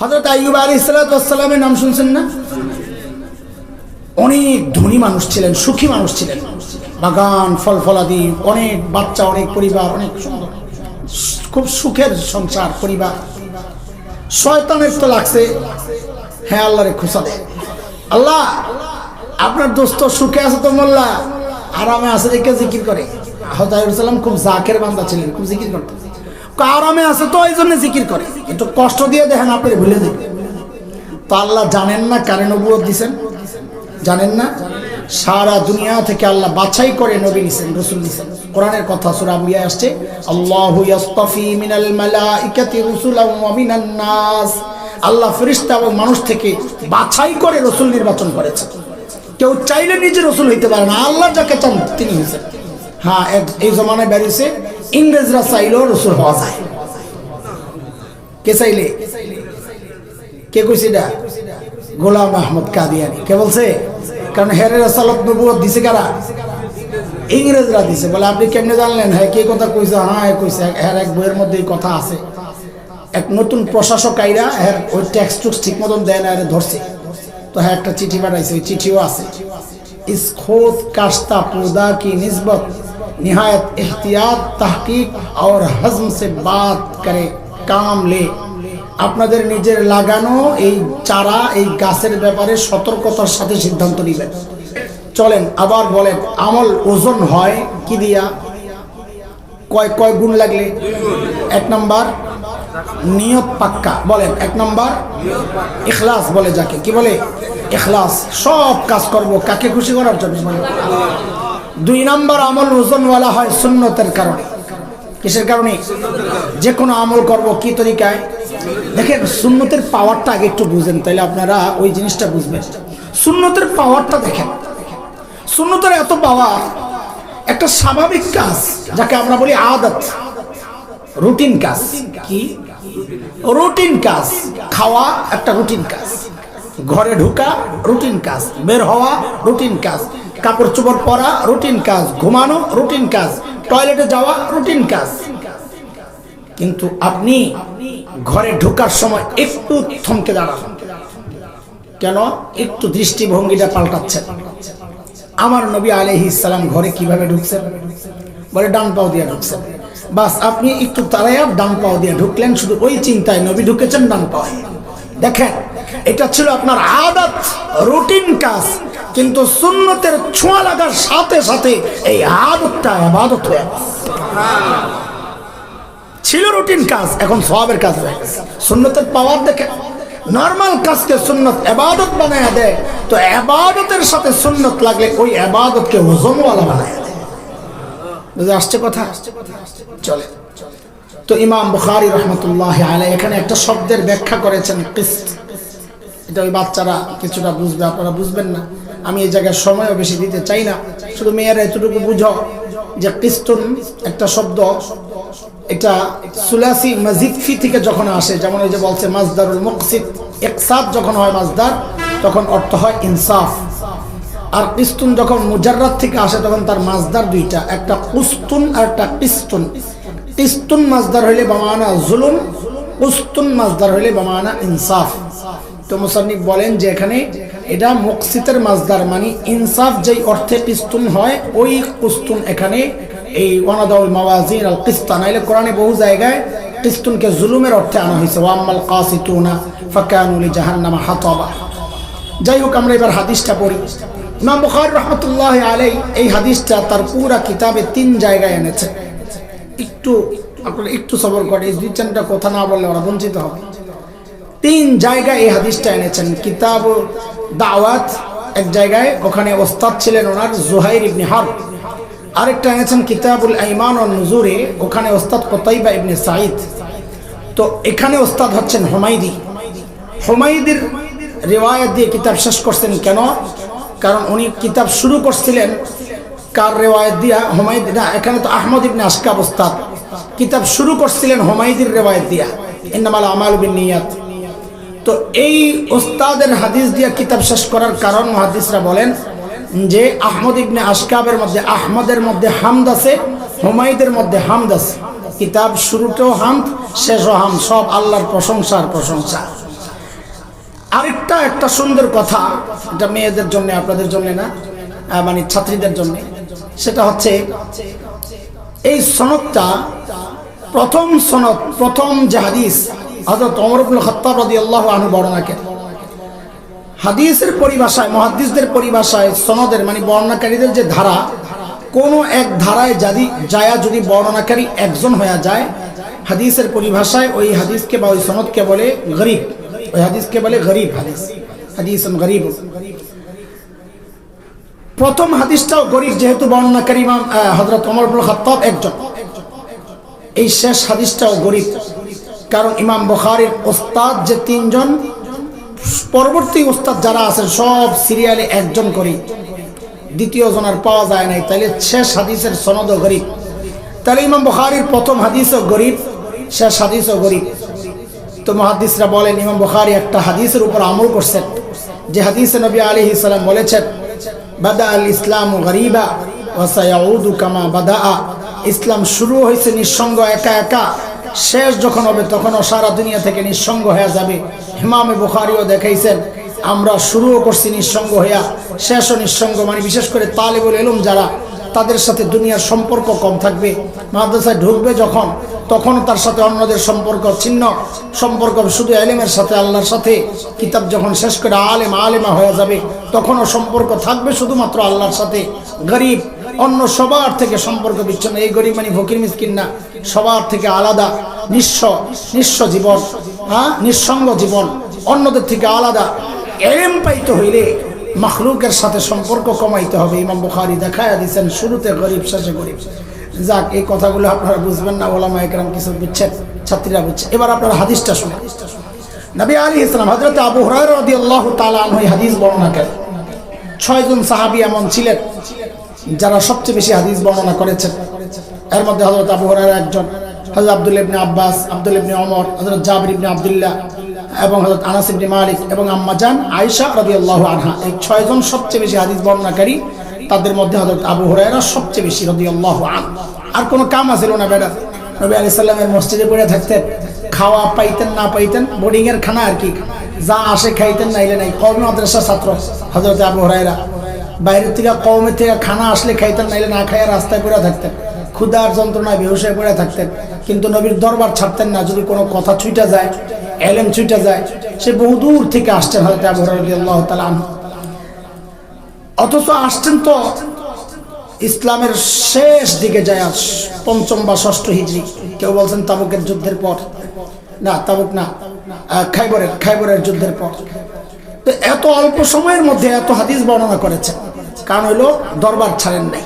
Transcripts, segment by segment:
হজরত আইয়ুব আলী ইসালাতামের নাম শুনছেন না? অনেক ধনী মানুষ ছিলেন, সুখী মানুষ ছিলেন। বাগান ফল ফলাদি অনেক বাচ্চা, অনেক পরিবার, অনেক সুন্দর। খুব সুখের সংসার, পরিবার। শয়তানের তো লাগছে। হ্যাঁ আল্লাহরে খুশা আল্লাহ, আপনার দোস্ত সুখে আছে তো মোল্লা? আরামে আছে দেখে জিকির করে। হতাইসাল্লাম খুব জাকের বান্দা ছিলেন, খুব জিকির করতেন। আরামে আছে তো এই জন্য জিকির করে। একটু কষ্ট দিয়ে দেখেন, আপনি ভুলে দেবেন তো আল্লাহ জানেন না কারে নবুয়ত দিছেন? জানেন না? সারা দুনিয়া থেকে আল্লাহ বাছাই করে নবী নিছেন, রসুল নিছেন। কোরআনের কথা সূরা আম্বিয়া আসছে, আল্লাহু ইয়াসতাফি মিনাল মালাইকাতি রুসুলাম ওয়া মিনান নাস। আল্লাহ ফেরেশতা এবং মানুষ থেকে বাছাই করে রসুল নির্বাচন করেছে। কেউ চাইলে নিজে রসুল হইতে পারে না। আল্লাহ যাকে চান তিনি হয়েছেন হ্যাঁ এই জমানায় বেরিয়েছে ইংরেজরা চাইলেও রসুল হওয়া যায়। কে চাইলে? কে কইছে না গোলাম আহমদ কাদিয়ানি। কে বলছে? কারণ হেরের সালত নবুয়ত দিছে কারা? ইংরেজরা দিছে। বলে, আপনি কেমনে জানলেন? হ্যাঁ কে কথা কইছে? হ্যাঁ কইছে? হের এক বইয়ের মধ্যে কথা আছে। এক নতুন প্রশাসক আইরা হের ওই ট্যাক্স টুক্স ঠিক মতন দেয় না ধরছে। তো হ্যাঁ একটা চিঠি পাঠাইছে। ওই চিঠিও আছে। ইস খোদ কাস্তা পুদা কি নিসবত। निहायत एहतियात तहकीक और हजम से बात करे काम ले আপনাদের নিজের লাগানো এই চারা এই গাছের ব্যাপারে সতর্কতার সাথে সিদ্ধান্ত নেবেন চলেন আবার বলেন আমল ওজন হয় কি দিয়া কয় কয় গুণ লাগলে এক নাম্বার নিয়ত পাক্কা বলেন এক নাম্বার ইখলাস বলে যাকে কি বলে ইখলাস সব কাজ করব কাকে খুশি করার জন্য বলে দুই নাম্বার আমল ওজনওয়ালা হয় সুন্নতের কারণে। কিসের কারণে? যে কোনো আমল করব কি তরিকায়? দেখেন, সুন্নতের পাওয়ারটা আগে একটু বুঝেন তাহলে আপনারা ওই জিনিসটা বুঝবেন। সুন্নতের পাওয়ারটা দেখেন। সুন্নতের এত পাওয়ার, একটা স্বাভাবিক কাজ, যাকে আমরা বলি আদত। রুটিন কাজ। কি? রুটিন কাজ। খাওয়া একটা রুটিন কাজ। ঘরে ঢুকা, রুটিন কাজ। বের হওয়া, রুটিন কাজ। কাপড় চোপড় পরা, রুটিন কাজ। ঘুমানো, রুটিন কাজ। টয়লেটে যাওয়া, রুটিন কাজ। কিন্তু আপনি ঘরে ঢোকার সময় একটু থমকে দাঁড়ান। কেন? একটু দৃষ্টিভঙ্গিটা পাল্টাচ্ছেন। আমার নবী আলহি ইসালাম ঘরে কীভাবে ঢুকছেন? বলে, ডান পাও দিয়ে ঢুকছেন। বাস, আপনি একটু তারাইয়া ডান পাও দিয়ে ঢুকলেন, শুধু ওই চিন্তায় নবী ঢুকেছেন ডান পায়ে দেখেন, এটা ছিল আপনার আদত, রুটিন কাজ। কিন্তু সুন্নতের ছোঁয়া লাগার সাথে সাথে এই আদতটা আবাদত হয়ে। ছিল রুটিন কাজ, এখন সবের কাজ হয়ে সুন্নতের পাওয়ার দেখে। নর্মাল কাজকে সুন্নত এবাদত বানায় দেয়, তো এবাদতের সাথে সুন্নত লাগলে ওই এবাদতকে ওজনওয়ালা বানায় দেয়। বুঝে আসছে কথা? চলে। তো ইমাম বুখারি রহমতুল্লাহ আলাই এখানে একটা শব্দের ব্যাখ্যা করেছেন, কিস্ত। এটা ওই বাচ্চারা কিছুটা বুঝবে, আপনারা বুঝবেন না। আমি এই জায়গায় সময়ও বেশি দিতে চাই না। শুধু মেয়েরা এতটুকু বুঝো যে কিস্তুন একটা শব্দ, এটা সুলাসি মসজিদ ফি থেকে যখন আসে, যেমন ওই যে বলছে মাজদারুল মুকসিদ একসাথ যখন হয় মাজদার তখন অর্থ হয় ইনসাফ। আর পিস্তুন যখন মুজাররাত থেকে আসে, তখন তার মাজদার দুইটা, একটা কুস্তুন আর একটা পিস্তুন পিস্তুন মাজদার হইলে বামানা জুলুম, কুস্তুন মাজদার হইলে বামানা ইনসাফ। তো মুসান্নিফ বলেন যে এখানে এটা মুকসিতের মাজদার মানে ইনসাফ যেই অর্থে পিস্তুন হয়, ওই কুস্তুন এখানে এই ওয়ানাদাউল মাওয়াজিন আল কিস্তা, নাইলে কোরআনে বহু জায়গায় কিস্তুনকে জুলুমের অর্থে আনা হয়েছে। ওয়াম্মাল কাসিতুনা ফাকানুলি জাহান্নামা হাতাবা। যাই হোক, আমরা এবার হাদিসটা পড়ি। ইমাম বুখারী রহমতুল্লাহ আলাই এই হাদিসটা তার পুরা কিতাবে তিন জায়গায় এনেছে। একটু, আপনারা একটু সবর করে দুই চারটা কথা না বললে ওরা বঞ্চিত হবে। তিন জায়গায় এই হাদিসটা এনেছেন। কিতাব দাওয়াত এক জায়গায়, ওখানে ওস্তাদ ছিলেন ওনার জুহাইর ইবনে হার্ব। আরেকটা এনেছেন কিতাবুল আইমান ও নজুরে, ওখানে ওস্তাদ কোতাইবা ইবনে সাঈদ। তো এখানে ওস্তাদ হচ্ছেন হুমাইদি হুমাইদির রেওয়ায়ত দিয়ে কিতাব শেষ করছেন কেন? কারণ উনি কিতাব শুরু করছিলেন কার রেওয়ায়ত দিয়া? হুমাইদ না, এখানে তো আহমদ ইবনে আশকাব ওস্তাদ। কিতাব শুরু করছিলেন হুমাইদির রেওয়ায়ত দিয়া। ইন্নামাল আমাল বিন নিয়াত। তো এই ওস্তাদের হাদিস দিয়া কিতাব শেষ করার কারণ মহাদিসরা বলেন যে আহমদ ইবনে আশকাবের মধ্যে, আহমদের মধ্যে হামদ আছে হুমাইদের মধ্যে হামদ আছে। কিতাব শুরুতেও হামদ, শেষও হাম সব আল্লাহর প্রশংসার প্রশংসা। আরেকটা, একটা সুন্দর কথা, এটা মেয়েদের জন্য, আপনাদের জন্য না মানে ছাত্রীদের জন্য, সেটা হচ্ছে এই সনদটা, প্রথম সনদ, প্রথম যে হাদিস অমরুল আল্লাহ আনু বর্ণনা করেন। হাদিসের পরিভাষায় মহাদিসদের পরিভাষায়, সনদের মানে বর্ণনাকারীদের যে ধারা, কোন এক ধারায় যদি যায়া যদি বর্ণনাকারী একজন হয়ে যায়, হাদিসের পরিভাষায় ওই হাদিসকে বা ওই সনদকে বলে গরিব। ওই হাদিসকে বলে গরিব হাদিস। হাদিস গরিব। প্রথম হাদিসটাও গরিব যেহেতু বর্ণনাকারী হজরত অমর আব্দুল খত্তাব একজন। এই শেষ হাদিসটাও গরিব। কারণ ইমাম বখারির ওস্তাদ যে তিনজন, পরবর্তী ওস্তাদ যারা আছেন, সব সিরিয়ালে একজন করি। দ্বিতীয় জনের পাওয়া যায় নাই তাহলে শেষ হাদিসের সনদও গরিব। তাহলে ইমাম বখারির প্রথম হাদিসও গরিব, শেষ হাদিসও গরিব। তো মহাদিসরা বলেন, ইমাম বখারি একটা হাদিসের উপর আমল করছেন, যে হাদিসে নবী আলী ইসলাম বলেছেন, বাদা আল ইসলাম গরিবা ওয়াসায়াউদু কামা বাদা ইসলাম শুরু হয়েছে নিঃসঙ্গ, একা একা। শেষ যখন হবে, তখনও সারা দুনিয়া থেকে নিঃসঙ্গ হয়ে যাবে। হিমামে বুখারিও দেখাইছেন, আমরা শুরুও করছি নিঃসঙ্গ হইয়া, শেষও নিঃসঙ্গ। মানে বিশেষ করে তালেবুল এলুম যারা, তাদের সাথে দুনিয়ার সম্পর্ক কম থাকবে। মাদ্রাসায় ঢুকবে যখন, তখন তার সাথে অন্যদের সম্পর্ক ছিন্ন। সম্পর্ক শুধু আলেমের সাথে, আল্লাহর সাথে। কিতাব যখন শেষ করে আলেম, আলেমা হয়ে যাবে, তখনও সম্পর্ক থাকবে শুধুমাত্র আল্লাহর সাথে। গরিব, অন্য সবার থেকে সম্পর্ক বিচ্ছিন্ন। এই গরিব মানে ফকির, মিসকিন না। সবার থেকে আলাদা, নিঃস্ব নিঃস্ব জীবন হ্যাঁ? নিঃসঙ্গ জীবন, অন্যদের থেকে আলাদা। এলেম পাইতে হইলে মখলুকের সাথে সম্পর্ক কমাইতে হবে। ইমাম বুখারি দেখায় দিচ্ছেন শুরুতে গরিব, শেষে গরিব। যাক, এই কথাগুলো আপনারা বুঝবেন না ওলামা একরাম কিছু বুঝছেন, ছাত্রীরা বুঝছে। এবার আপনারা হাদিসটা শুনে নবী আলী ইসলাম হজরত আবু হরাই আল্লাহ তালা হাদিস বর্ণনা করেন। ছয়জন সাহাবি এমন ছিলেন যারা সবচেয়ে বেশি হাদিস বর্ণনা করেছেন। এর মধ্যে হজরত আবু হরার একজন হজরত আব্দুল ইবনে আব্বাস, আব্দুল ইবনে অমর হজরত জাবির ইবনে আবদুল্লাহ এবং হজরত আনাস ইবনে মালিক এবং আম্মাজান আয়েশা রাদিয়াল্লাহু আনহা। এই ছয়জন সবচেয়ে বেশি হাদিস বর্ণনাকারী, তাদের মধ্যে হজরত আবু হুরায়রা সবচেয়ে বেশি রাদিয়াল্লাহু আনহু আর কোনো কাম আছিল না বেটা। নবী আলাইহিস সালামের মসজিদে পড়ে থাকতেন, খাওয়া পাইতেন না পাইতেন বোর্ডিংয়ের খানা আর কি। যা আসে খাইতেন নাইলে নাই। কওমি মাদ্রাসা ছাত্র হজরত আবু হুরায়রা। বাইরের থেকে, কওমের থেকে খানা আসলে খাইতেন, নাইলে না খাইয়া রাস্তায় পড়ে থাকতেন। ক্ষুদার যন্ত্রণায় বেহুশে পড়ে থাকতেন। কিন্তু নবীর দরবার ছাড়তেন না, যদি কোনো কথা ছুটে যায়, এলেম ছুটে যায়, সে বহু দূর থেকে আসতেন হয়তো আবু আল্লাহ অথচ আসছেন তো ইসলামের শেষ দিকে যায় পঞ্চম বা ষষ্ঠ হিজড়ি কেউ বলছেন তাবুকের যুদ্ধের পর। না, তাবুক না খাইবরের খাইবরের যুদ্ধের পর। তো এত অল্প সময়ের মধ্যে এত হাদিস বর্ণনা করেছেন। কারণ হইল দরবার ছাড়েন নাই।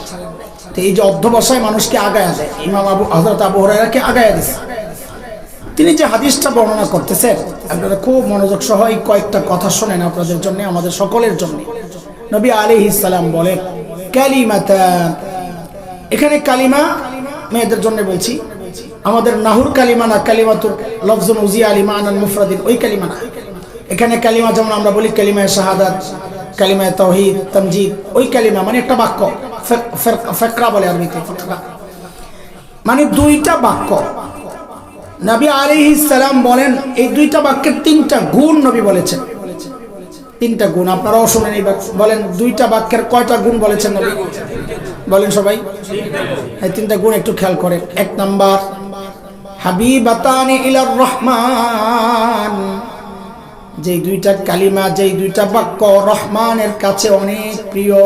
তো এই যে অধ্যবসায় মানুষকে আগায়া দেয়, ইমাম আবু হজরত আবু হরাইরাকে আগায়া দিছে। তিনি যে হাদিসটা বর্ণনা করতেছেন, আপনারা খুব মনোযোগ সহ এই কয়েকটা কথা শোনেন আপনাদের জন্য, আমাদের সকলের জন্য। নবী আলী ইসালাম বলেন, কালিমাতা এখানে কালিমা মেয়েদের জন্য বলছি, আমাদের নাহুর কালিমা না কালিমা কালিমাতুর লফজুন উজিয়া আলিমা আনান মুফরাদিন, ওই কালিমা না। এখানে কালিমা যেমন আমরা বলি, কালিমায় শাহাদাত কালিমায় তৌহিদ, তমজিদ, ওই কালিমা মানে একটা বাক্য। ফেক- ফেক- ফেকরা বলে আরবিতে ফেকরা। মানে দুইটা বাক্য। নবী সালাম বলেন, এই দুইটা বাক্যের তিনটা গুণ নবী বলেছেন। তিনটা গুণ, আপনারাও শুনেন এই বলেন, দুইটা বাক্যের কয়টা গুণ বলেছেন নবী? বলেন সবাই। এই তিনটা গুণ একটু খেয়াল করেন। এক নাম্বার, হাবিবাতানি ইলার রহমান। যেই দুইটা কালিমা, যেই দুইটা বাক্য রহমানের কাছে অনেক প্রিয়।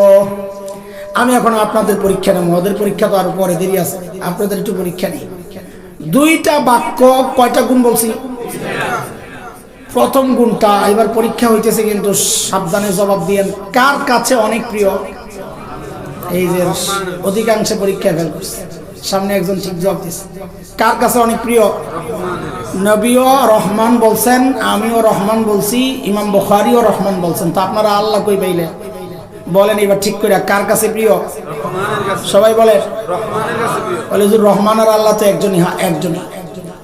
আমি এখন আপনাদের পরীক্ষা নেব, ওদের পরীক্ষা তো আর পরে দেরি আছে। আপনাদের একটু পরীক্ষা নেই। দুইটা বাক্য কয়টা গুণ বলছি? প্রথম গুণটা, এবার পরীক্ষা হইতেছে কিন্তু সাবধানে জবাব দিয়েন, কার কাছে অনেক প্রিয়? এই যে অধিকাংশে পরীক্ষা ফেল করছে। সামনে একজন ঠিক জবাব দিচ্ছে কার কাছে অনেক প্রিয়? নবীও রহমান বলছেন, আমিও রহমান বলছি, ইমাম বখারিও রহমান বলছেন। তা আপনারা আল্লাহ কই পাইলেন বলেন এবার ঠিক করে কার কাছে প্রিয়? সবাই বলে? বলে যে রহমান আর আল্লাহ তো একজনই হ্যাঁ একজনই।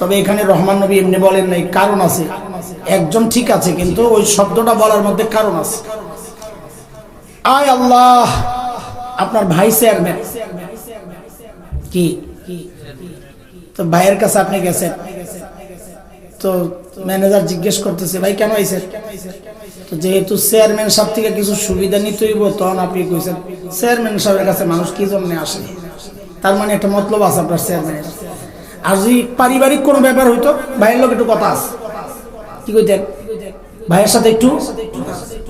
তবে এখানে রহমান নবী এমনি বলেন নাই, কারণ আছে। একজন ঠিক আছে, কিন্তু ওই শব্দটা বলার মধ্যে কারণ আছে। আয় আল্লাহ, আপনার ভাই চেয়ারম্যান। কি? তো ভাইয়ের কাছে আপনি গেছেন। তো ম্যানেজার জিজ্ঞেস করতেছে, ভাই, কেন আইছেন তো যেহেতু চেয়ারম্যান সাহেব থেকে কিছু সুবিধা নিতে হইব, তখন আপনি কইছেন চেয়ারম্যান সাহেবের কাছে মানুষ কি জন্য আসে? তার মানে একটা মতলব আছে আপনার চেয়ারম্যানের আর যদি পারিবারিক কোনো ব্যাপার হইতো, ভাইয়ের লোক একটু কথা আছে। কি কইতেন? ভাইয়ের সাথে একটু?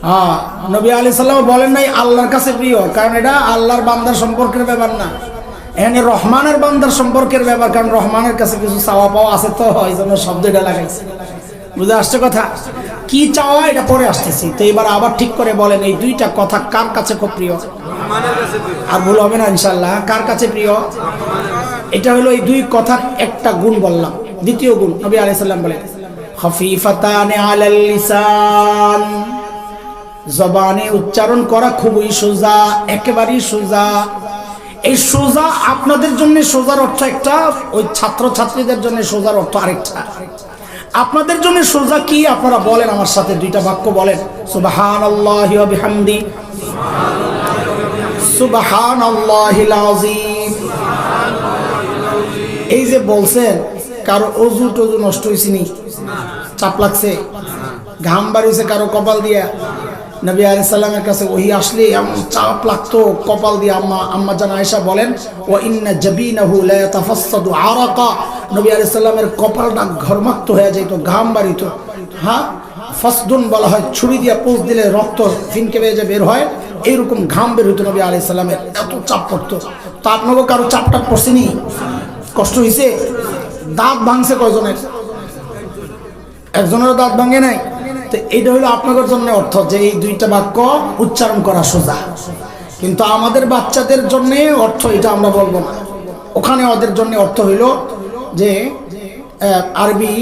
হ্যাঁ নবী আলি সাল্লাম বলেন নাই, আল্লাহর কাছে প্রিয়, কারণ এটা আল্লাহর বান্দার সম্পর্কের ব্যাপার না। এখানে রহমানের বান্দার সম্পর্কের ব্যাপার, কারণ রহমানের কাছে কিছু চাওয়া পাওয়া আছে তো, এই জন্য শব্দ এটা লাগাইছে। বুঝে আসছে কথা? কি চাওয়া, এটা পরে আসতেছি। তো এবার আবার ঠিক করে বলেন, এই দুইটা কথা কার কাছে খুব প্রিয়? আর ভুল হবে না ইনশাল্লাহ কার কাছে প্রিয়? এটা হলো এই দুই কথার একটা গুণ বললাম। দ্বিতীয় গুণ, নবী আলাইহিস সাল্লাম বলেন, খফিফাতানে আলাল জবানে উচ্চারণ করা খুবই সোজা, একেবারেই সোজা। এই সোজা আপনাদের জন্য সোজার অর্থ একটা, ওই ছাত্র ছাত্রীদের জন্য সোজার অর্থ আরেকটা। আপনাদের জন্য সোজা কি? আপনারা বলেন আমার সাথে, দুইটা বাক্য বলেন। সুবাহান বিহামদি। সুবাহান এই যে বলছেন, কারও অজু টজু নষ্ট হয়েছে নি? চাপ লাগছে? ঘাম বাড়িয়েছে কারও কপাল দিয়া? নবী আলি সাল্লামের কাছে ওহি আসলে এমন চাপ লাগতো, কপাল দিয়ে আম্মা আম্মা জান আয়েশা বলেন ও ইন্না জাবিনাহু লা ইয়াতাফাসসাদু আরাকা। নবী আলি সাল্লামের কপালটা ঘরমাক্ত হয়ে যেত ঘাম বাড়িত। হ্যাঁ? ফসদুন বলা হয়, ছুরি দিয়ে পোষ দিলে রক্ত ফিনকে যে বের হয়। এইরকম ঘাম বের হইতো নবী আলি সাল্লামের এত চাপ পড়তো। তা আপনাকে কারও চাপ টাপ পড়ছেনি? কষ্ট হয়েছে দাঁত ভাঙছে কয়জনের? একজনের দাঁত ভাঙে নাই? তো এটা হলো আপনাদের জন্য অর্থ যে এই দুইটা বাক্য উচ্চারণ করা সোজা। কিন্তু আমাদের বাচ্চাদের জন্য অর্থ এটা আমরা বলব না। ওখানে ওদের জন্য অর্থ হইল যে আরবি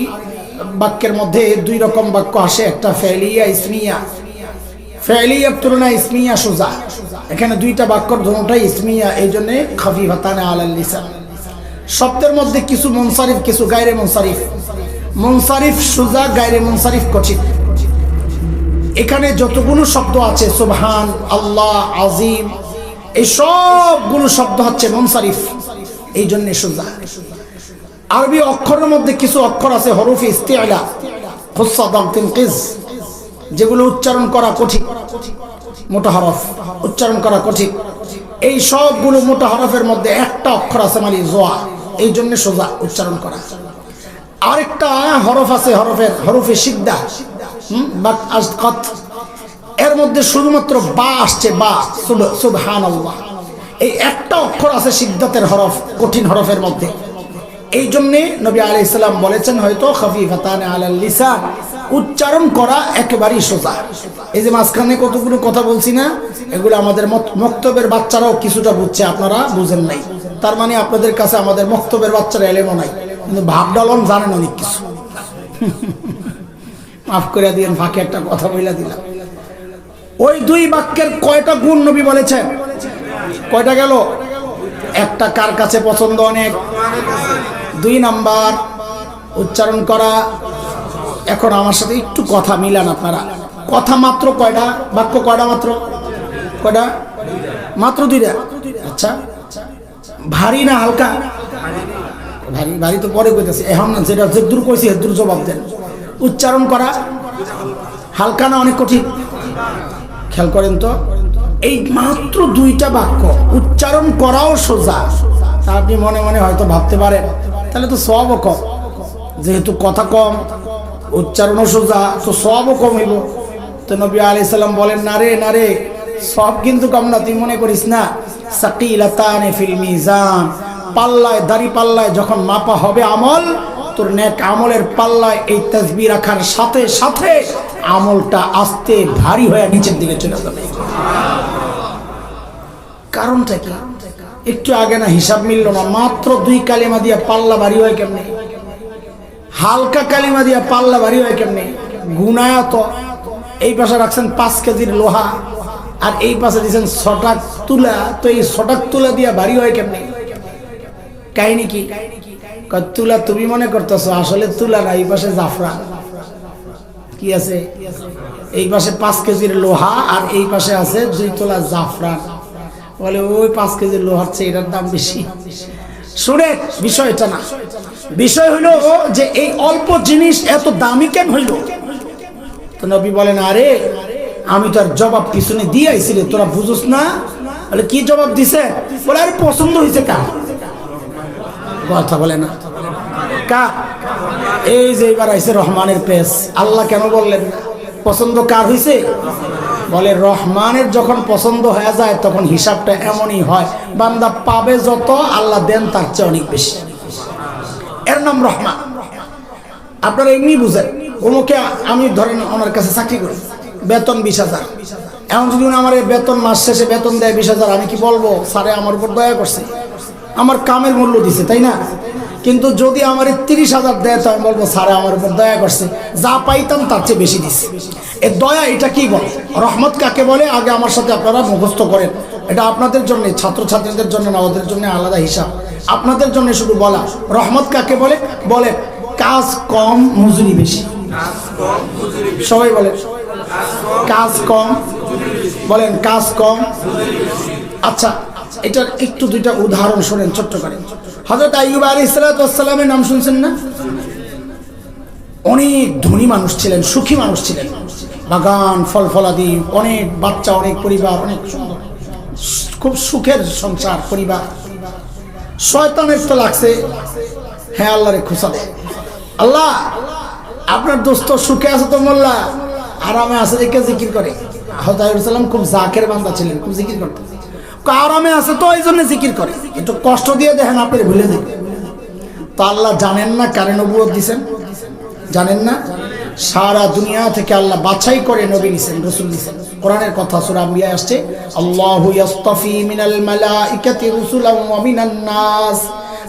বাক্যের মধ্যে দুই রকম বাক্য আসে, একটা ফেলিয়া ইসমিয়া। ফেলিয়ার তুলনায় ইসমিয়া সোজা। এখানে দুইটা বাক্যর দুটাই ইসমিয়া, এই জন্যে খাফি ভাতানে আলাল লিসান। শব্দের মধ্যে কিছু মনসারিফ, কিছু গায়রে মনসারিফ। মনসারিফ সুজা, গায়রে মনসারিফ কঠিন। এখানে যতগুলো শব্দ আছে, সুবহান আল্লাহ, আজিম, এই সবগুলো শব্দ হচ্ছে মনসারিফ। এই জন্য সুজা। আরবি অক্ষরের মধ্যে কিছু অক্ষর আছে, হরফি, ইস্তিআলা খুসা দাম তিনকিজ যেগুলো উচ্চারণ করা কঠিন, মোটা হরফ, উচ্চারণ করা কঠিন। এই সবগুলো মোটা হরফের মধ্যে একটা অক্ষর আছে মানে জোয়া। এই জন্য সোজা উচ্চারণ করা। আরেকটা হরফ আছে হরফের, হরফে সিদ্ধা বাট এর মধ্যে শুধুমাত্র বা আসছে, বা। সুবহান আল্লাহ এই একটা অক্ষর আছে সিদ্ধাতের হরফ, কঠিন হরফের মধ্যে। এই জন্যে নবী আলি ইসলাম বলেছেন হয়তো, খফিফাতান আলাল লিসান। উচ্চারণ করা একেবারেই সোজা। এই যে মাঝখানে কতগুলো কথা বলছি না, এগুলো আমাদের মক্তবের বাচ্চারাও কিছুটা বুঝছে, আপনারা বুঝেন নাই। তার মানে আপনাদের কাছে আমাদের মক্তবের বাচ্চারা এলেমও নাই, কিন্তু ভাবডালন জানেন অনেক কিছু। মাফ করে দিয়েন, ফাঁকে একটা কথা বইলা দিলাম। ওই দুই বাক্যের কয়টা গুণ নবী বলেছেন? কয়টা গেল? একটা কার কাছে পছন্দ অনেক? দুই নাম্বার, উচ্চারণ করা। এখন আমার সাথে একটু কথা মিলান আপনারা। কথা মাত্র কয়টা? বাক্য কয়টা মাত্র? কয়টা? মাত্র দুইটা। আচ্ছা। ভারী না হালকা? ভারী ভারী তো পরে কইতেছে। এখন না যেটা যে দূর কইছি দূর জবাব দেন। উচ্চারণ করা। হালকা না অনেক কঠিন? খেয়াল করেন তো। এই মাত্র দুইটা বাক্য, উচ্চারণ করাও সোজা। আপনি মনে মনে হয়তো ভাবতে পারেন, তাহলে তো সবও কম। যেহেতু কথা কম, উচ্চারণও সোজা, তো সবও কম হইব। তো নবী আলি সাল্লাম বলেন, না রে না রে, সব কিন্তু কম না, তুই মনে করিস না। সাকিলাতানে ফিল মিজান। পাল্লায়, দাড়ি পাল্লায় যখন মাপা হবে আমল তোর নেক আমলের পাল্লায় এই তসবি রাখার সাথে সাথে আমলটা আস্তে ভারী হয়ে নিচের দিকে চলে যাবে। কারণটা কি? একটু আগে না হিসাব মিলল না, মাত্র দুই কালিমা দিয়া পাল্লা ভারী হয় কেমনে? হালকা কালিমা দিয়া পাল্লা ভারী হয় কেমনে? গুনায়া তো এই পাশে রাখছেন পাঁচ কেজির লোহা, আর এই পাশে দিচ্ছেন ছটাক তুলা। তো এই ছটাক তুলা দিয়া ভারী হয় কেমনে? কাহিনী কি? তুলা তুমি মনে করতেছো, আসলে তুলা না, এই পাশে জাফরান। কি আছে? এই পাশে পাঁচ কেজির লোহা আর এই পাশে আছে দুই তোলা জাফরান। বলে, ওই পাঁচ কেজির লোহার চেয়ে এটার দাম বেশি। শুনে বিষয়টা না। বিষয় হলো যে এই অল্প জিনিস এত দামি কেন হইল? তো নবী বলেন, আরে, আমি তো আর জবাব পিছনে দিয়ে আইছি তোরা বুঝোস না? বলে, কি জবাব দিছে? বলে, আরে, পছন্দ হয়েছে কার? কথা বলে না। কা? এই যে এবার আইছে রহমানের পেস আল্লাহ কেন বললেন? পছন্দ কার হয়েছে বলে, রহমানের যখন পছন্দ হয়ে যায়, তখন হিসাবটা এমনই হয়, বান্দা পাবে যত, আল্লাহ দেন তার চেয়ে অনেক বেশি। এর নাম রহমান। আপনারা এমনি বুঝেন। অমুকে আমি ধরেন ওনার কাছে চাকরি করি। বেতন বিশ হাজার। এমন যদি আমার বেতন মাস শেষে বেতন দেয় বিশ হাজার, আমি কি বলব? স্যারে আমার উপর দয়া করছে। আমার কামের মূল্য দিছে, তাই না? কিন্তু যদি আমার তিরিশ হাজার দেয়, তো আমি বলব, স্যারে, আমার উপর দয়া করছে। যা পাইতাম, তার চেয়ে বেশি দিছে। এ দয়া, এটা কি বলে? রহমত কাকে বলে? আগে আমার সাথে আপনারা মুখস্থ করেন। এটা আপনাদের জন্য, ছাত্রছাত্রীদের জন্য না, ওদের জন্য আলাদা হিসাব। আপনাদের জন্য শুধু বলা। রহমত কাকে বলে? বলে, কাজ কম, মজুরি বেশি। সবাই বলে কাজ কম, বলেন, কাজ কম আচ্ছা এটার একটু দুইটা উদাহরণ শোনেন ছোট্ট করে। হজরত আইয়ুব আলী ইসলাতামের নাম শুনছেন না? অনেক ধনী মানুষ ছিলেন, সুখী মানুষ ছিলেন। বাগান ফল ফলাদি অনেক বাচ্চা, অনেক পরিবার, অনেক সুন্দর। খুব সুখের সংসার, পরিবার। শয়তানের তো লাগছে। হ্যাঁ আল্লাহরে খুশা দেয় আল্লাহ, আপনার দোস্ত সুখে আছে তো মোল্লা? আরামে আছে দেখে জিকির করে। হতাইসাল্লাম খুব জাকের বান্দা ছিলেন, খুব জিকির করতেন। আরামে আছে তো, এই জন্য জিকির করে। একটু কষ্ট দিয়ে দেখেন, আপনি ভুলে দেবেন তো আল্লাহ জানেন না কারে নবুয়ত দিছেন? জানেন না? সারা দুনিয়া থেকে আল্লাহ বাছাই করে নবী নিছেন, রসুল নিছেন। কোরআনের কথা সূরা আম্বিয়া আসছে, আল্লাহু ইয়াসতাফি মিনাল মালাইকাতি রুসুলাম ওয়া মিনান নাস।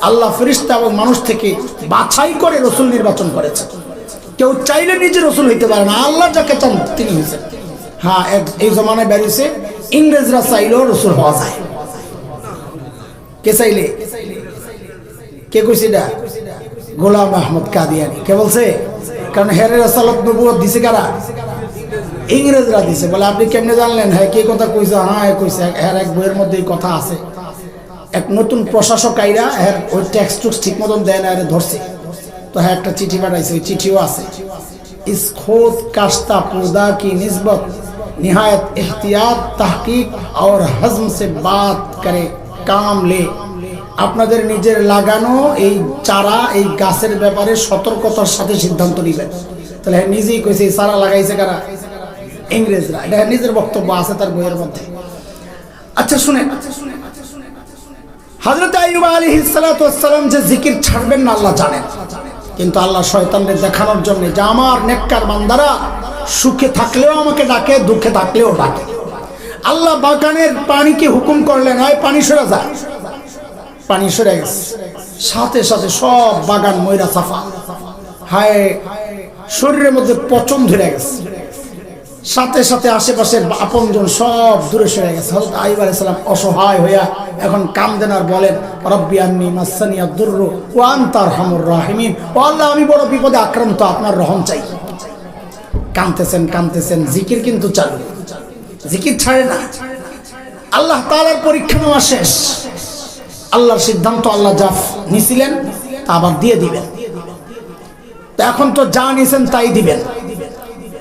আল্লাহ ফেরেশতা এবং মানুষ থেকে বাছাই করে রসুল নির্বাচন করেছে। কেউ চাইলে নিজে রসুল হইতে পারে না, আল্লাহ যাকে চান তিনি হয়েছেন হ্যাঁ এই জমানায় বেরিয়েছে ইংরেজরা চাইলেও রসুল হওয়া যায়। কে চাইলে? কে কইছি না গোলাম আহমদ কাদিয়ানি। কে বলছে? কারণ হেরের সালত নবুয়ত দিছে কারা? ইংরেজরা দিছে। বলে, আপনি কেমনে জানলেন? হ্যাঁ কে কথা কইছে? হ্যাঁ, হ্যাঁ কইছে। হ্যাঁ এক বইয়ের মধ্যে এই কথা আছে। এক নতুন প্রশাসক আইরা হ্যাঁ ওই ট্যাক্স টুক্স ঠিক মতন দেয় না ধরছে। তো হ্যাঁ একটা চিঠি পাঠাইছে, ওই চিঠিও আছে। ইস খোদ কাস্তা পুদা কি নিসবত निहायत एहतियात तहकीक और हजम से बात करे काम ले আপনাদের নিজের লাগানো এই চারা এই গাছের ব্যাপারে সতর্কতার সাথে সিদ্ধান্ত নেবেন তাহলে হ্যাঁ নিজেই কইছে এই চারা লাগাইছে কারা ইংরেজরা এটা হ্যাঁ নিজের বক্তব্য আছে তার বইয়ের মধ্যে আচ্ছা শুনে হজরত আইয়ুব আলী সালাম যে জিকির ছাড়বেন না আল্লাহ জানেন কিন্তু আল্লাহ শয়তানদের দেখানোর জন্য যে আমার নেককার বান্দারা সুখে থাকলেও আমাকে ডাকে, দুঃখে থাকলেও ডাকে। আল্লাহ বাগানের পানিকে হুকুম করলেন হয় পানি সরে যায় পানি সরে গেছে। সাথে সাথে সব বাগান ময়রা সাফা হায়, শরীরের মধ্যে পচন ধরে গেছে। সাথে সাথে আশেপাশের আপনজন সব দূরে সরে গেছে। হযরত আইব আলাইহিস সালাম অসহায় হইয়া এখন কামদেন আর বলেন, রব্বি আন্নি মাসানিয়া দুররু ওয়া আনতার হামুর রাহিমিন। ও আল্লাহ, আমি বড় বিপদে আক্রান্ত, আপনার রহম চাই। কানতেছেন কানতেছেন জিকির কিন্তু চালু। জিকির ছাড়ে না। আল্লাহ তালার পরীক্ষা নেওয়া শেষ। আল্লাহর সিদ্ধান্ত আল্লাহ যা নিছিলেন, তা আবার দিয়ে দিবেন। এখন তো যা নিছেন, তাই দিবেন।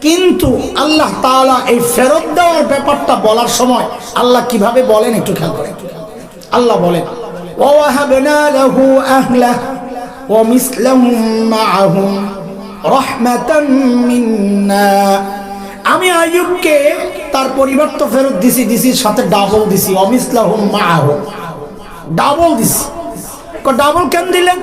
কিন্তু আল্লাহ তালা এই ফেরত দেওয়ার ব্যাপারটা বলার সময় আল্লাহ কীভাবে বলেন একটু খেয়াল করে আল্লাহ বলেন ও আহ বেনা ও মিসলাহুম মাআহুম। আমি আয়ুবকে তার পরিবার তো ফেরত দিছি দিছি, সাথে ডাবল দিছি। অমিসলা হোম মা ডাবল দিছি ডাবল কেন দিলেন?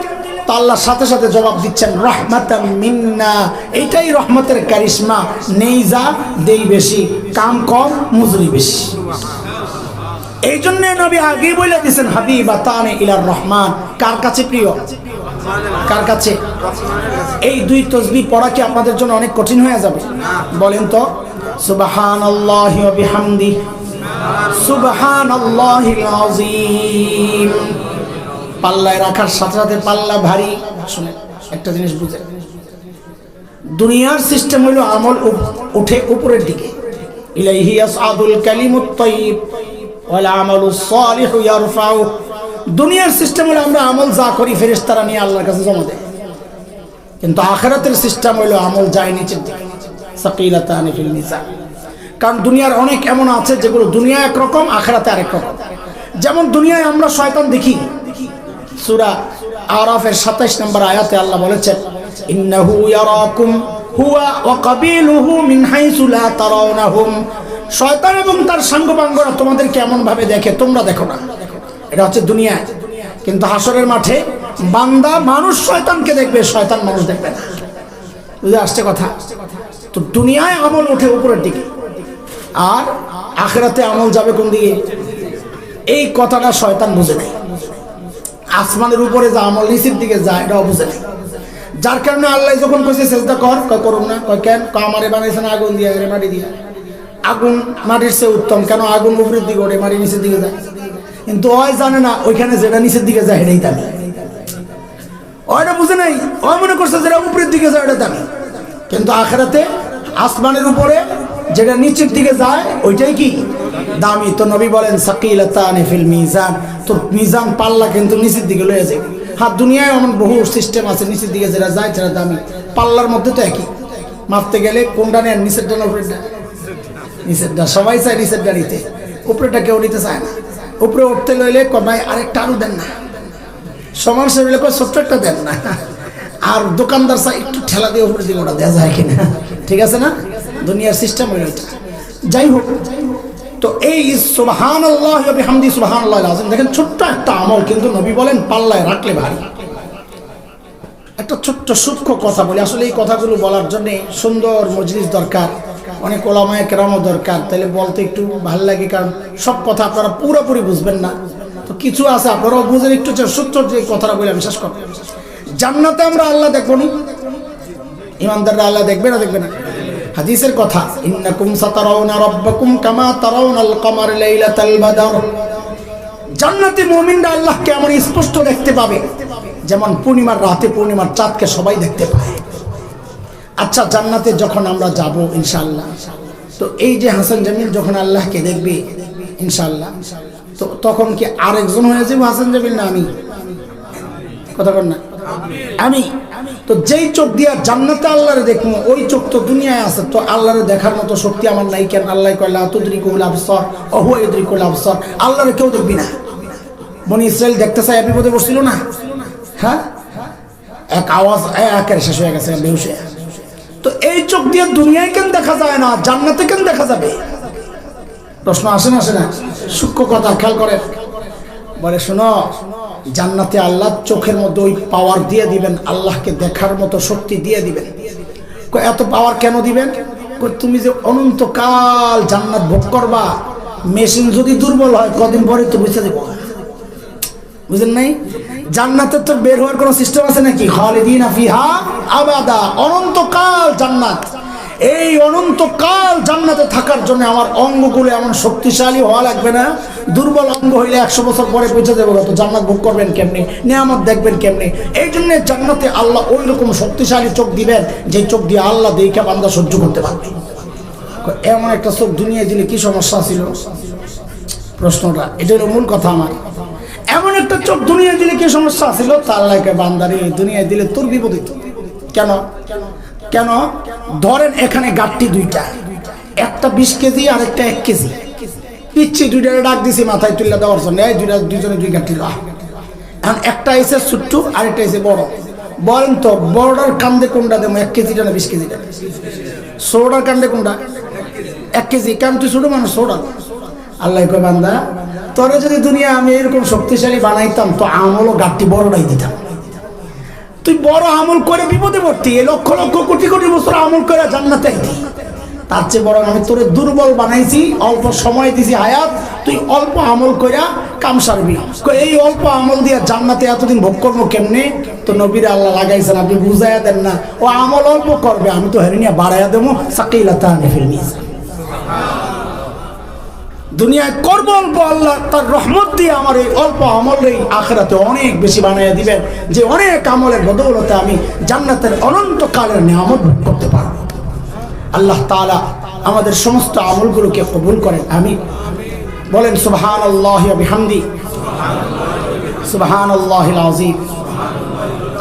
তো আল্লাহর সাথে সাথে জবাব দিচ্ছেন, রহমাতাম মিন্না। এটাই রহমতের ক্যারিশমা নেই যা, দেই বেশি। কাম কম, মজুরি বেশি। এই জন্য নবী আগেই বলে দিচ্ছেন হাবিবা তানে ইলার রহমান। কার কাছে প্রিয়? কার কাছে? এই দুই তসবি পড়া কি আপনাদের জন্য অনেক কঠিন হয়ে যাবে? বলেন তো পাল্লায় রাখার সাথে সাথে পাল্লা ভারী। শুনে একটা জিনিস বুঝে দুনিয়ার সিস্টেম হইল আমল উঠে উপরের দিকে। ইলাইহি ইয়াসআদুল কালিমুত তাইয়িব, ওয়াল আমালুস সালিহু ইয়ারফাউ। দুনিয়ার সিস্টেম হলো আমরা আমল যা করি ফেরেশতারা নিয়ে আল্লাহর কাছে জমা দেয়। কিন্তু আখেরাতের সিস্টেম হলো আমল যায় নিচের দিকে। কারণ দুনিয়ার অনেক এমন আছে যেগুলো দুনিয়া একরকম আখেরাতে আরেক রকম। যেমন দুনিয়ায় আমরা শয়তান দেখি। সুরা আরাফের সাতাইশ নম্বর আয়াতে আল্লাহ বলেছেন হুয়া শয়তান এবং তার সাঙ্গপাঙ্গরা তোমাদের কেমন ভাবে দেখে, তোমরা দেখো না। এটা হচ্ছে দুনিয়া। কিন্তু হাসরের মাঠে বান্দা মানুষ শয়তানকে দেখবে, শয়তান মানুষ দেখবে না। বুঝে আসছে কথা? তো দুনিয়ায় আমল ওঠে উপরের দিকে। আর আখেরাতে আমল যাবে কোন দিকে? এই কথাটা শয়তান বুঝে নেই আসমানের উপরে যা আমল, নিচের দিকে যায় এটাও বুঝে নেই যার কারণে আল্লাহ যখন কইছে চেষ্টা কর, কয় করুন না। কয়, কেন? আমারে না আগুন দিয়ে মাটি দিয়ে। আগুন, মাটির সে উত্তম। কেন আগুন উপরের দিকে ওঠে, মাটি নিচের দিকে যায়? কিন্তু ওই জানে না, ওইখানে যেটা নিচের দিকে যায়, সেটাই দামি ওইটা বুঝে নাই? ওই মনে করছে যেটা উপরের দিকে যায় ওটা দামি কিন্তু আখেরাতে আসমানের উপরে যেটা নিচের দিকে যায়, ওইটাই কি? দামি। তো নবী বলেন সাকিল ফিল মিজান। তো মিজান পাল্লা কিন্তু নিচের দিকে লয়ে যায়। হ্যাঁ দুনিয়ায় এমন বহু সিস্টেম আছে, নিচের দিকে যেটা যায়, সেটা দামি। পাল্লার মধ্যে তো একই। মাপতে গেলে কোনটা নেন? নিচেরটা না উপরেরটা? নিচেরটা। সবাই চায় নিচেরটা নিতে উপরেটা কেউ নিতে চায় না। উপরে উঠতে লইলে কমাই আরেকটা আরও দেন না। সমান সেগুলো কয়, ছোট্ট একটা দেন না। আর দোকানদার চাই একটু ঠেলা দিয়ে উপরে দিলে ওটা দেওয়া যায় কিনা। ঠিক আছে না? দুনিয়ার সিস্টেম হইল এটা। যাই হোক, তো এই সুবাহান আল্লাহ হামদি সুবাহান আল্লাহ আজম দেখেন ছোট্ট একটা আমল কিন্তু নবী বলেন, পাল্লায় রাখলে ভারী। একটা ছোট্ট সূক্ষ্ম কথা বলি। আসলে এই কথাগুলো বলার জন্য সুন্দর মজলিস দরকার। অনেক ওলামায় কেরামও দরকার। তাহলে বলতে একটু ভালো লাগে, কারণ সব কথা আপনারা পুরোপুরি বুঝবেন না। তো কিছু আছে, আপনারাও বুঝেন একটু সূত্র যে কথাটা বলে বিশ্বাস করেন। জান্নাতে আমরা আল্লাহ দেখব নি। ইমানদাররা আল্লাহ দেখবে না দেখবে না। হাদিসের কথা, ইন্নাকুম সাতারাউনা রাব্বাকুম কামা তারাউনাল কমার লাইলাতাল বাদর। জান্নাতে মুমিনরা আল্লাহকে এমন স্পষ্ট দেখতে পাবে, যেমন পূর্ণিমার রাতে পূর্ণিমার চাঁদকে সবাই দেখতে পায়। আচ্ছা জান্নাতে যখন আমরা যাব ইনশাল্লাহ তো এই যে হাসান জামিল যখন আল্লাহকে দেখবে ইনশাল্লাহ তো তখন কি আরেকজন হয়ে যাবে, হাসান জামিল না আমি? কথা বল না। আমি। তো যেই চোখ দিয়া জান্নাতে আল্লাহরে দেখব, ওই চোখ তো দুনিয়ায় আছে। তো আল্লাহরে দেখার মতো শক্তি আমার নাই কেন? আল্লাহ কয়লা তুদ্রি কৌল আবসর অহু ইদ্রি কৌল আবসর। আল্লাহরে কেউ দেখবি না। বনি ইসরায়েল দেখতে চাই বিপদে বসছিল না? হ্যাঁ? এক আওয়াজ একের শেষ হয়ে গেছে, বেহুশে তো এই চোখ দিয়ে দুনিয়ায় কেন দেখা যায় না? জান্নাতে কেন দেখা যাবে? প্রশ্ন আসে না আসে না। সূক্ষ্ম কথা, খেয়াল করে বলে, শোনো, জান্নাতে আল্লাহ চোখের মধ্যে ওই পাওয়ার দিয়ে দিবেন, আল্লাহকে দেখার মতো শক্তি দিয়ে দিবেন। এত পাওয়ার কেন দিবেন? তুমি যে অনন্তকাল জান্নাত ভোগ করবা মেশিন যদি দুর্বল হয়, কদিন পরে তো বুঝতে দেবো। বুঝলেন নাই? জান্নাতের তো বের হওয়ার কোনো সিস্টেম আছে নাকি? খালিদিন ফিহা আবাদা। অনন্তকাল জান্নাত। এই অনন্তকাল জান্নাতে থাকার জন্য আমার অঙ্গগুলো এমন শক্তিশালী হওয়া লাগবে না। দুর্বল অঙ্গ হইলে একশো বছর পরে পৌঁছে দেবো তো। জান্নাত ভোগ করবেন কেমনি? নিয়ামত দেখবেন কেমনি? এই জন্য জান্নাতে আল্লাহ ওই রকম শক্তিশালী চোখ দিবেন যে চোখ দিয়ে আল্লাহ দেখে বান্দা সহ্য করতে পারবে। এমন একটা চোখ দুনিয়ায় দিলে কি সমস্যা ছিল? প্রশ্নটা। এটা হলো মূল কথা আমার। একটা চোখ দুনিয়ায় দিলে কি সমস্যা ছিল তার আল্লাহকে বান্দারে দুনিয়ায় দিলে তোর বিপদে কেন? কেন? ধরেন এখানে গাঠটি দুইটা। একটা বিশ কেজি আর একটা এক কেজি। পিচ্ছি দুইটা ডাক দিছি মাথায় তুলে দেওয়ার জন্য। এই দুইটা দুইজনে দুই গাঠি লাহ এখন একটা এসে ছোট্ট, আরেকটা এসে বড়। বলেন তো, বড়টার কান্দে কোনটা দেবো? এক কেজিটা না বিশ কেজিটা? ষোলোটার কান্দে কোনটা? এক কেজি। কেন তুই ছোট মানুষ? ষোটা আল্লাহ কয়, বান্দা তোরে যদি দুনিয়া আমি এরকম শক্তিশালী বানাইতাম, তো আমলও গাঠটি বড়টাই দিতাম। তুই বড় আমল করে বিপদে পড়তি লক্ষ লক্ষ কোটি কোটি বছর আমল করে জান্নাতে আইতি। তার চেয়ে বড় আমি তোরে দুর্বল বানাইছি, অল্প সময় দিছি হায়াত, তুই অল্প আমল কইরা কাম সারবি। এই অল্প আমল দিয়া জান্নাতে এতদিন ভোগ করব কেমনে? তো নবীর আল্লাহ লাগাইছেন, আপনি বুঝাইয়া দেন না। ও আমল অল্প করবে, আমি তো হেরিনিয়া বাড়াইয়া দেবো সাকিলা তাহানি ফিরে নিয়েছি দুনিয়ায় করব অল্প আল্লাহ, তার রহমত দিয়ে আমার এই অল্প আমল এই আখেরাতে অনেক বেশি বানাইয়া দিবেন, যে অনেক আমলের বদৌলতে আমি জান্নাতের অনন্তকালের নিয়ামত ভোগ করতে পারব। আল্লাহ তালা আমাদের সমস্ত আমলগুলোকে কবুল করেন আমি বলেন সুবহান আল্লাহ বিহামদি। সুবহান আল্লাহ আজিম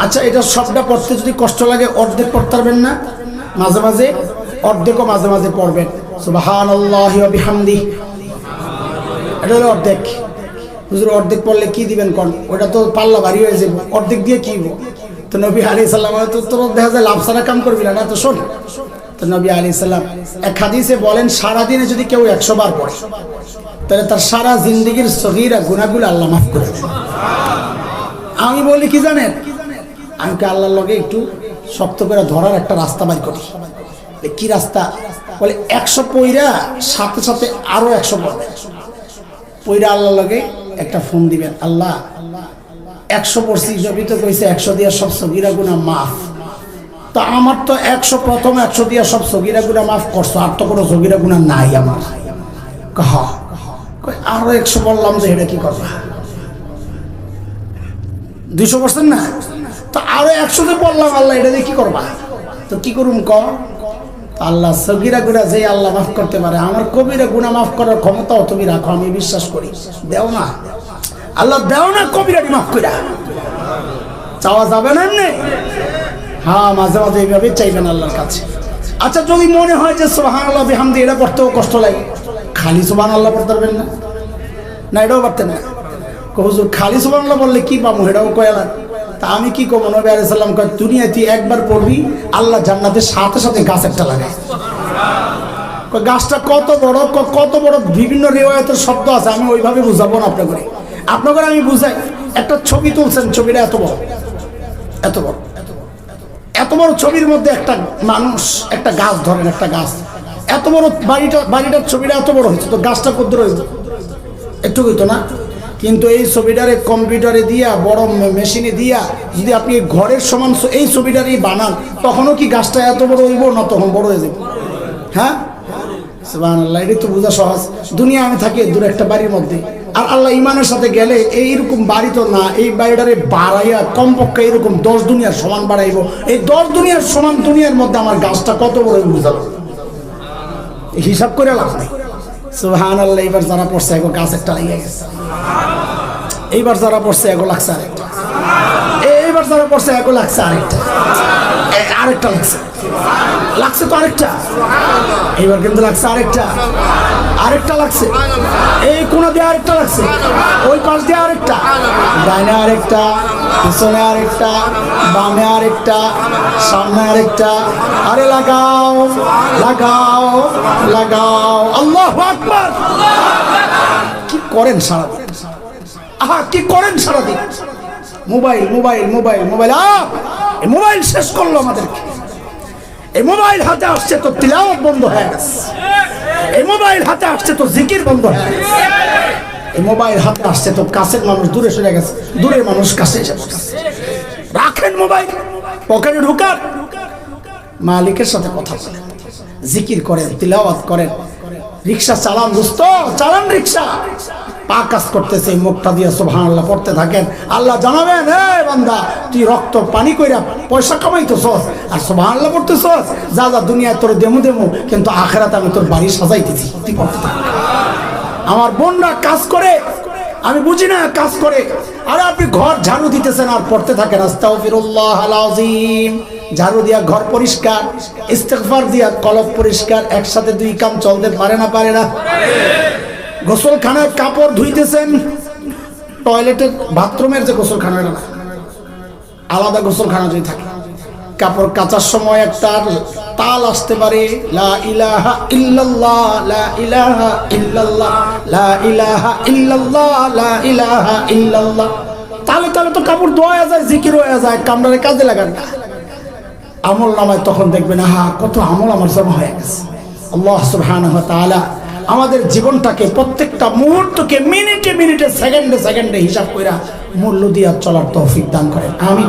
আচ্ছা এটা সবটা পড়তে যদি কষ্ট লাগে, অর্ধেক পড়তে পারবেন না? মাঝে মাঝে? অর্ধেকও মাঝে মাঝে পড়বেন। সুবাহান আল্লাহ বিহামদি। এটা হলো অর্ধেক। হুজুর, অর্ধেক পড়লে কি দিবেন কোন? ওটা তো পাল্লা ভারী হয়ে যাব অর্ধেক দিয়ে কি? তো নবী আলি সাল্লাম তো তোর দেখা যায় লাভ সারা কাম করবি না না তো শোন। তো নবী আলি সাল্লাম এক হাদিসে বলেন, সারাদিনে যদি কেউ একশো বার পড়ে, তাহলে তার সারা জিন্দগির সহিরা গুণাগুলো আল্লাহ মাফ করে আমি বলি, কি জানেন? আমি কি আল্লাহর লগে একটু শক্ত করে ধরার একটা রাস্তা বাই করি। কি রাস্তা? বলে, একশো পইরা সাথে সাথে আরও একশো পড়বে। পইরা আল্লাহ লগে একটা ফোন দিবেন, আল্লাহ, একশো পড়ছি জবি তো কইছে একশো দিয়া সব সগিরা গুণা মাফ। তো আমার তো একশো প্রথম একশো দিয়া সব সগিরা গুণা মাফ করছ, আর তো কোনো সগিরা গুণা নাই আমার। কহ আরও একশো বললাম যে এটা কি করবা? দুইশো পার্সেন্ট না? তো আরও একশোতে বললাম, আল্লাহ, এটা দিয়ে কি করবা? তো কি করুম ক আল্লাহ সগিরা গুণা যে আল্লাহ মাফ করতে পারে, আমার কবিরা গুণা মাফ করার ক্ষমতাও তুমি রাখো, আমি বিশ্বাস করি। দেও না। আল্লাহ দেও না কবিরাটি মাফ কইরা। চাওয়া যাবে না এমনি? হ্যাঁ মাঝে মাঝে এইভাবে চাইবেন আল্লাহর কাছে। আচ্ছা যদি মনে হয় যে সোহান আল্লাহ বিহামদি, এটা পড়তেও কষ্ট লাগে, খালি সোহান আল্লাহ পড়তে পারবেন না? না, এটাও পারতেন না। হুজুর, খালি সোহান আল্লাহ বললে কি পাবো? এটাও কয়ালার তা আমি কি করব? নবী আলাইহিস সালাম কয় দুনিয়াতে একবার পড়বি, আল্লাহ জান্নাতের সাথে সাথে গাছ একটা লাগায় গাছটা কত বড় কত বড় বিভিন্ন রেওয়ায়তের শব্দ আছে, আমি ওইভাবে বুঝাবো না আপনাকে। আপনাকে আমি বুঝাই, একটা ছবি তুলছেন, ছবিটা এত বড় এত বড় এত বড় ছবির মধ্যে একটা মানুষ, একটা গাছ ধরেন, একটা গাছ। এত বড় বাড়িটা, বাড়িটার ছবিটা এত বড় হয়েছে, তো গাছটা কত রয়েছে একটু হইতো না? কিন্তু এই ছবিটারে কম্পিউটারে দিয়া, বড় মেশিনে দিয়া, যদি আপনি ঘরের সমান এই ছবিটারই বানান, তখনও কি গাছটা এত বড় হইব? না, তখন বড় হয়ে যাবে। হ্যাঁ? সুবহানাল্লাহ, এটাই তো বোঝা সহজ। দুনিয়া আমি থাকি দূরে একটা বাড়ির মধ্যে। আর আল্লাহ ইমানের সাথে গেলে এইরকম বাড়ি তো না, এই বাড়িটারে বাড়াইয়া কমপক্ষে এরকম দশ দুনিয়ার সমান বাড়াইবো। এই দশ দুনিয়ার সমান দুনিয়ার মধ্যে আমার গাছটা কত বড় বুঝালো হিসাব করে লাভ নেই। সুহান আল্লাহ এইবার যারা পড়ছে, এগো গাছ একটা লেগে গেছে। এইবার যারা পড়ছে, এগো লাগছে আরেকটা। এইবার যারা পড়ছে, এগো লাগছে আরেকটা। আরেকটা লাগছে। লাগছে তো আরেকটা। এইবার কিন্তু লাগছে আরেকটা। আরেকটা লাগছে। এই কোনা দিয়ে আরেকটা লাগছে? ওই পাশ দিয়ে আরেকটা। ডাইনে আরেকটা, পিছনে আরেকটা, বামে আরেকটা, সামনে আরেকটা। আরে লাগাও লাগাও লাগাও। আল্লাহ আকবার। কি করেন সারাদিন? আহা, কি করেন সারাদিন? Mobile mobile mobile mobile. আহ! মোবাইল শেষ করল আমাদেরকে। এই মোবাইল হাতে আসছে, তো তিলাওয়াত বন্ধ হয়ে গেছে। এই মোবাইল হাতে আসছে, তো জিকির বন্ধ হয়ে গেছে। এই মোবাইল হাতে আসছে, তো কাছের মানুষ দূরে সরে গেছে। দূরের মানুষ কাছে এসে রাখেন মোবাইল, পকেটে ঢুকান। মালিকের সাথে কথা বলেন। জিকির করেন, তিলাওয়াত করেন। রিক্সা চালান, দোস্ত, চালান রিক্সা। পা কাজ করতেছে মুখটা দিয়ে সুবহানাল্লাহ পড়তে থাকেন। আল্লাহ জানাবেন হে বান্দা, তুই রক্ত পানি কইরা পয়সা কামাইতেছস আর সুবহানাল্লাহ পড়তেছস? যা যা, দুনিয়ায় তোর দেমু দেমু, কিন্তু আখেরাতে আমি তোর বাড়ি সাজাইতেছি। তুই পড়তে থাক আমার বোনরা কাজ করে, আমি বুঝি না কাজ করে। আরে আপনি ঘর ঝাড়ু দিতেছেন আর পড়তে থাকেন। আস্তাগফিরুল্লাহ আলাজিম ঝাড়ু দিয়া ঘর পরিষ্কার, ইস্তেগফার দিয়া কলব পরিষ্কার, একসাথে দুই কাম চলতে পারে না পারে না। গোসলখানার কাপড় ধুইতেছেন, টয়লেটের বাথরুমের যে গোসলখানা না আলাদা গোসলখানা যদি থাকে। কাপড় কাচার সময় একটা তাল আসতে পারে, লা ইলাহা ইল্লাল্লাহ, লা ইলাহা ইল্লাল্লাহ, লা ইলাহা ইল্লাল্লাহ, লা ইলাহা ইল্লাল্লাহ। তাহলে তাহলে তো কাপড় ধোয়া যায়, জিকির হয়ে যায় কামড়ারে কাজে লাগান না। আমল নামায় তখন দেখবেন হা কত আমল আমার জমা হয়ে গেছে। আল্লাহ তাআলা আমাদের জীবনটাকে প্রত্যেকটা মুহূর্তকে মিনিটে মিনিটে, সেকেন্ডে সেকেন্ডে হিসাব কইরা মূল্য দিয়া চলার তৌফিক দান করেন। আমি